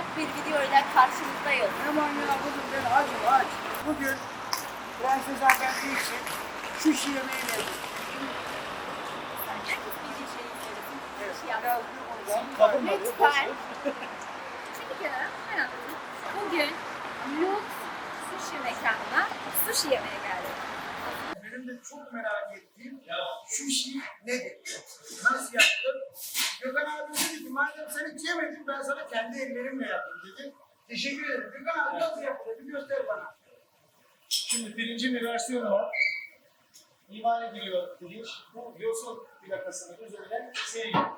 sıcak bir video ile karşınızdayız. Aman ya kızım ben acım aç. Bugün Prenses Hanımefendi için sushi yemeği yedim. Şey bu. Lütfen. Çünkü kenara ben. Bugün Lux Sushi mekanına sushi yemeye geldik. Benim de çok merak ettiğim sushi nedir? Nasıl yapılır? Gökhan abi dedi ki madem sen hiç ben sana kendi ellerimle yapayım dedi. Teşekkür ederim. Gökhan abi nasıl yapılır? Bir göster bana. Şimdi pirincin bir versiyonu var. İmal ediliyor pirinç. Bu yosun plakasının üzerine seriliyor.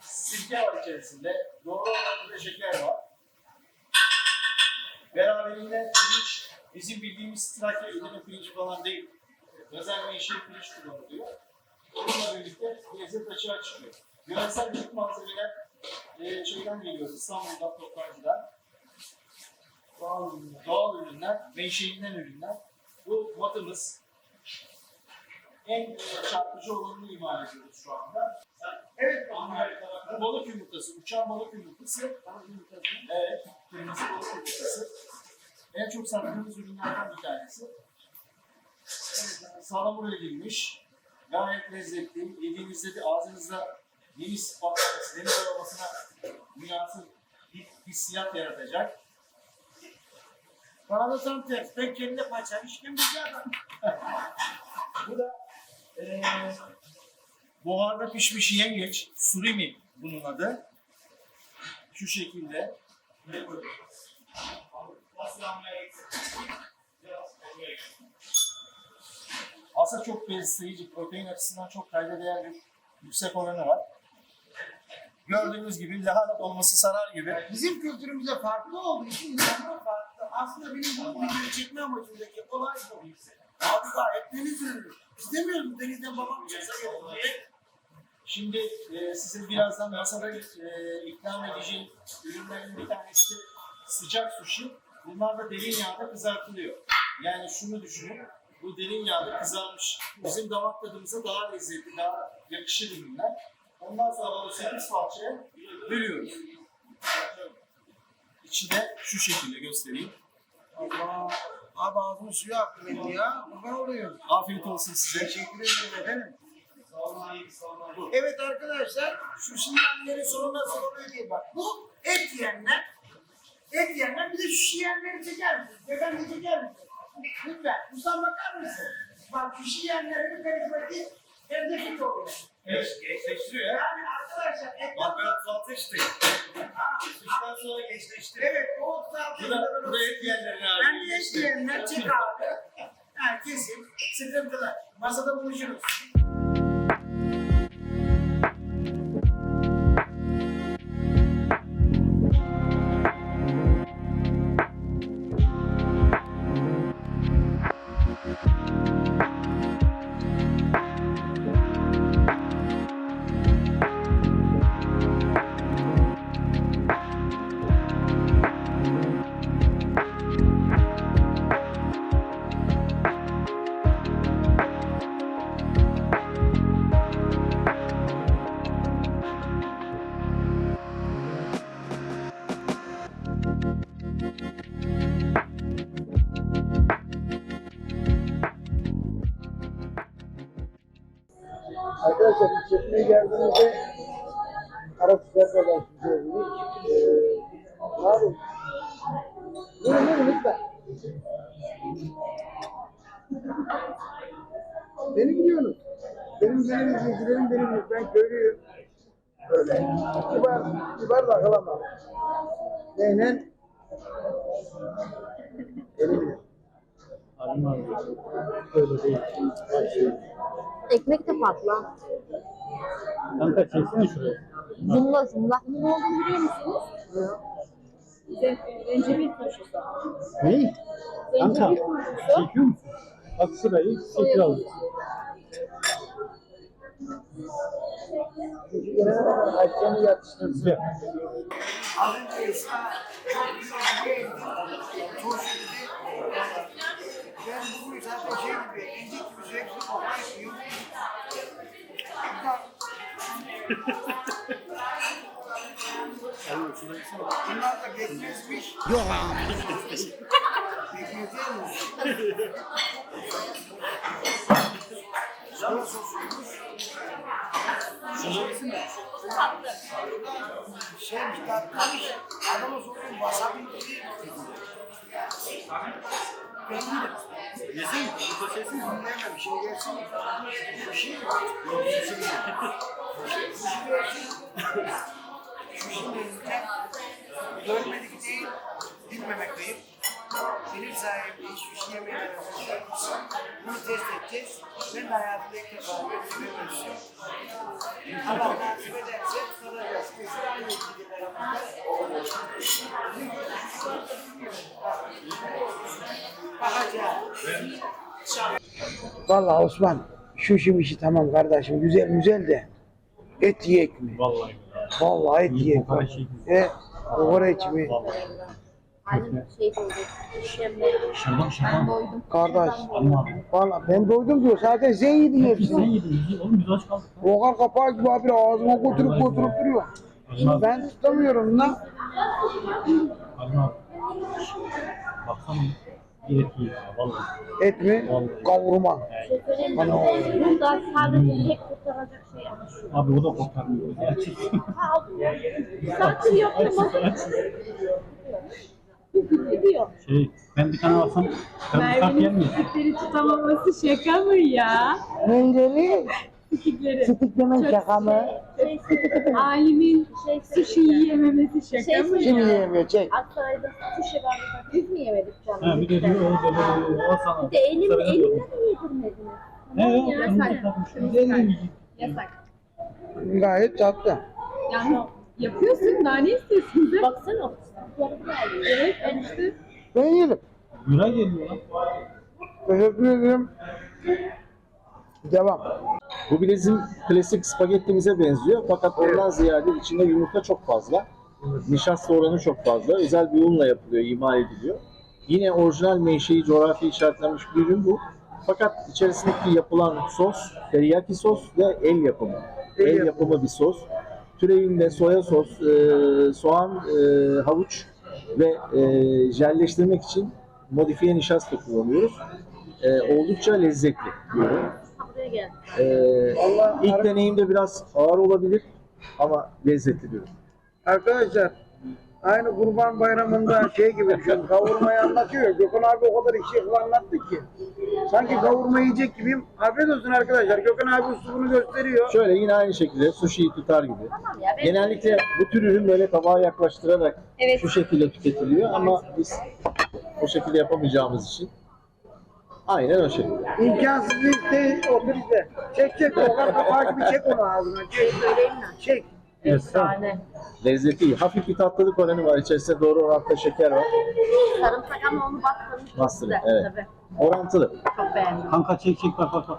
Sirke var içerisinde. Doğru bir şeker var. Beraberinde pirinç bizim bildiğimiz Trakya ödeme pirinci falan değil. Özel menşe pirinç kullanılıyor. Bununla birlikte lezzet açığa çıkıyor. Yöresel büyük malzemeler e, şeyden geliyor, İstanbul'dan, toptancıdan doğal ürünler, doğal ürünler, menşeinden ürünler. Bu matımız en çarpıcı olanını imal ediyoruz şu anda. Evet. Bu balık yumurtası, uçan balık yumurtası. Evet, kırmızı balık yumurtası. En çok sattığımız ürünlerden bir tanesi. Salamura edilmiş. Gayet lezzetli. Yediğinizde de ağzınızda deniz patlaması, deniz aromasına münasır bir hissiyat yaratacak. Bana da tam tersi. Ben kendine paçam. Bizi adam. Bu da eee buharda pişmiş yengeç, surimi bunun adı. Şu şekilde. Aslında çok besleyici, protein açısından çok kayda değer bir yüksek oranı var. Gördüğünüz gibi lahana dolması sarar gibi. Bizim kültürümüze farklı olduğu için insanlar farklı. Aslında benim bu videoyu çekme amacımdaki olay bu. Abi gayet deniz ürünü. İstemiyorum denizden babam çıksa diye. Şimdi e, sizin birazdan masada e, ikram edeceğim ürünlerin bir tanesi sıcak sushi. Bunlar da derin yağda kızartılıyor. Yani şunu düşünün, bu derin yağda kızarmış. Bizim damak tadımıza daha lezzetli, daha yakışır ürünler. Ondan sonra onu 8 parçaya bölüyoruz. İçi de şu şekilde göstereyim. Allah. Abi ağzımın suyu aktı benim ya. Kurban oluyor. Afiyet olsun size. Teşekkür ederim efendim. Evet arkadaşlar, şu şiyenlerin sonu nasıl oluyor diye bak. Bu et yiyenler, et yiyenler bir de şu şiyenleri çeker misin? Gökhan bir çeker misin? Lütfen, Mustafa bakar mısın? Bak şu şiyenlerin karizmatik hem de fit oluyor. Gençleştiriyor ya. Yani arkadaşlar Bak ben 36 işte. Ha, Sush'tan sonra gençleşti. Evet, o 36 Bu da, bu da et yerlerine Ben de et yiyenler çek abi. Herkesin sıkıntılar. Masada buluşuruz. Arkadaşlar biz çekmeye geldiğimizde Arap Süper'den gördük. Ee, abi, buyurun buyurun lütfen. Beni biliyorsunuz. Benim benim izleyicilerim benim. Ben köylüyüm. Öyle. Kibar, kibar da kalamam. Neyle? Öyle değil. Ekmek de farklı. Kanka çeksene şuraya. Zumla zumla. Ne olduğunu biliyor musunuz? Zencefil turşusu. Ne? Kanka Zencefil turşusu. çekiyor musun? Bak şurayı çekiyor alıyorsun. Ayça'nı yatıştırsın. Az önce Esra turşu dedi. Ben bugün zaten şey gibi, incik gibi sürekli koklayıp yiyorum. Bunlar da pekmezmiş. Yok abi. Pekmez değil mi? Sosuymuş. Tatlı. Şeymiş tatlıymış. Adama sordum wasabi dedi. Ben yedim. Yesin mi? Bu sesin mi? Yemem. Bir şey gelsin mi? Bir şey mi? Yok bir şey değil. Sushi gelsin. Sushi deyince görmedik değil, test edeceğiz. Ben de hayatımda ilk defa görüyorum. Allah nasip ederse Bakacağız. Vallahi Osman şu şimdi işi tamam kardeşim güzel güzel de et yiyek mi? Vallahi. Vallahi et yiyek. E kokoreç mi? Aynen şey doydu. Şaban şaban. Doydum. Kardeş. Abi. Vallahi ben doydum diyor zaten sen yedin Sen hepsini. yedin. Oğlum biz aç kaldık. Rogar kapağı gibi abi ağzıma götürüp götürüp duruyor. Abi. Ben tutamıyorum lan. Abi. Baksana. Et yiyor. Vallahi. Et mi? Vallahi. Kavurma. Bana o. Burada sadece tek kurtaracak şey ama şu. Abi o da kurtarmıyor. Gerçekten. Saati yok mu? Şey, ben bir tane alsam ben kart yer miyim? Sikleri tutamaması şaka mı ya? Neyleli? Sikikleri. Sitiklemen şaka mı? Şey, Alimin şey, sushi yiyememesi şaka Şey mı Kim ya? yiyemiyor çek. Aksaray'da sushi vardı. Biz mi yemedik canım? Ha bir de diyor o da böyle o sana. Bir de elim, elimle mi yedirmediniz? He onu da takmış. Yiyecek? Yasak. Gayet tatlı. Yani yapıyorsun daha ne istiyorsun sen? Baksana. Evet. Ben yerim. Lira geliyor lan. Teşekkür ederim. Devam. Bu bizim klasik spagettimize benziyor fakat ondan ziyade içinde yumurta çok fazla. Nişasta oranı çok fazla. Özel bir unla yapılıyor, imal ediliyor. Yine orijinal menşei coğrafi işaretlenmiş bir ürün bu. Fakat içerisindeki yapılan sos, teriyaki sos ve el yapımı. El El, yapımı. yapımı bir sos. Türevinde soya sos, e, soğan, e, havuç ve e, jelleştirmek için modifiye nişasta kullanıyoruz. E, oldukça lezzetli bir Vallahi ilk deneyimde biraz ağır olabilir ama lezzetli bir. Arkadaşlar aynı kurban bayramında şey gibi düşün kavurmayı anlatıyor. Gökhan abi o kadar işi anlattı ki. Sanki kavurma yiyecek gibiyim. Afiyet olsun arkadaşlar. Gökhan abi usulünü gösteriyor. Şöyle yine aynı şekilde sushi'yi tutar gibi. Tamam ya. Ben Genellikle bu tür ürün böyle tabağa yaklaştırarak Evet. şu şekilde tüketiliyor ama biz o şekilde yapamayacağımız için aynen o şekilde. İmkansız değil. Otur işte. Çek çek. Gökhan kapağı gibi çek onu ağzına. Çek. Çek. Efsane. Lezzeti iyi. Hafif bir tatlılık oranı var. İçerisinde doğru orantıda şeker var. Sarımsak ama onu bastırmış. güzel. evet. Tabii. Orantılı. Çok beğendim. Kanka çek çek bak bak bak.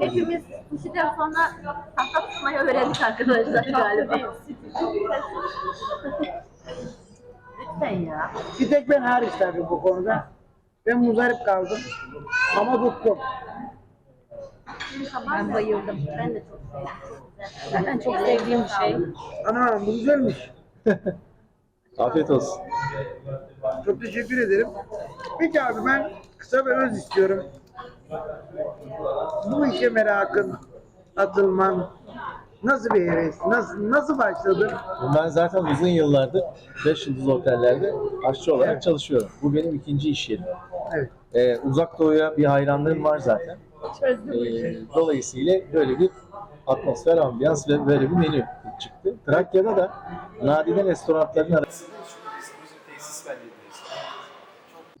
Hepimiz sushi'den sonra tahta tutmayı öğrendik arkadaşlar galiba. Lütfen ya. Bir tek ben hariç tabii bu konuda. Ben muzdarip kaldım. Ama tuttum. Ben bayıldım. Ben de çok sevdim. Zaten çok sevdiğim bir şey. Ana bu güzelmiş. Afiyet olsun. Çok teşekkür ederim. Peki abi ben kısa bir öz istiyorum. Bu işe merakın, atılman nasıl bir heves, nasıl, nasıl başladın? Ben zaten uzun yıllardır 5 yıldız otellerde aşçı olarak çalışıyorum. Bu benim ikinci iş yerim. Evet. Ee, uzak doğuya bir hayranlığım var zaten. Ee, dolayısıyla böyle bir atmosfer, ambiyans ve böyle bir menü çıktı. Trakya'da da nadide restoranların arasında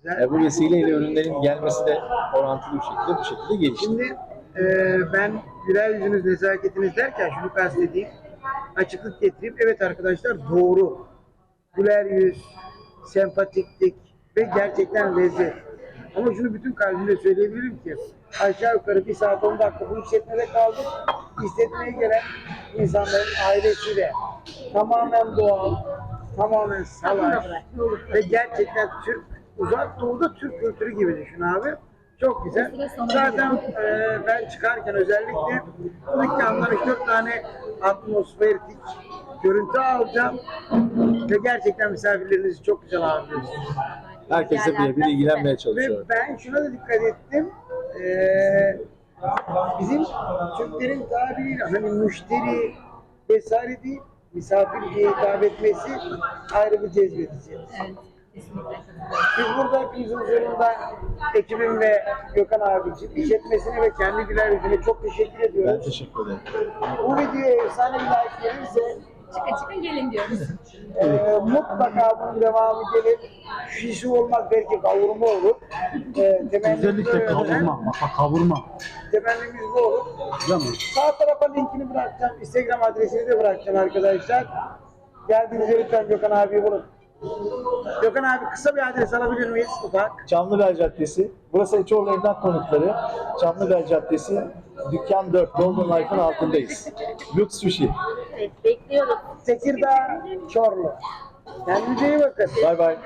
Güzel. e, bu vesileyle ürünlerin gelmesi de orantılı bir şekilde bu şekilde gelişti. Şimdi e, ben güler yüzünüz, nezaketiniz derken şunu kastedeyim. Açıklık getireyim. Evet arkadaşlar doğru. Güler yüz, sempatiklik ve gerçekten lezzet. Ama şunu bütün kalbimle söyleyebilirim ki aşağı yukarı bir saat 10 dakika bu işletmede kaldık. İşletmeye gelen insanların ailesiyle tamamen doğal, tamamen salaş ve gerçekten Türk, uzak doğuda Türk kültürü gibi düşün abi. Çok güzel. Zaten e, ben çıkarken özellikle bu dükkandan 3-4 tane atmosferik görüntü alacağım. Ve gerçekten misafirlerinizi çok güzel ağırlıyorsunuz. Herkes de birebir ilgilenmeye Ve çalışıyor. ben şuna da dikkat ettim. Ee, bizim Türklerin tabiriyle hani müşteri vesaire değil, misafir diye hitap etmesi ayrı bir cezbedici. Evet. Biz burada hepimizin huzurunda ekibim ve Gökhan abi için işletmesine ve kendi güler yüzüne çok teşekkür Ben ediyoruz. teşekkür ederim. Bu videoya efsane bir like gelirse Çıkın çıkın gelin diyoruz. e, mutlaka bunun devamı gelir. Şişi olmak belki kavurma olur. E, temennimiz Özellikle böyle. kavurma. Bak bak kavurma. Temennimiz bu olur. Mi? Sağ tarafa linkini bırakacağım. Instagram adresini de bırakacağım arkadaşlar. Geldiğinizde lütfen Gökhan abiyi bulun. Gökhan abi kısa bir adres alabilir miyiz? Ufak. Çamlıbel Caddesi. Burası Eçoğlu Emlak Konutları. Çamlıbel Caddesi. Dükkan 4. Golden Life'ın altındayız. Lux Sushi. Evet, bekliyoruz. Tekirdağ, Çorlu. Kendinize iyi bakın. Bay bay.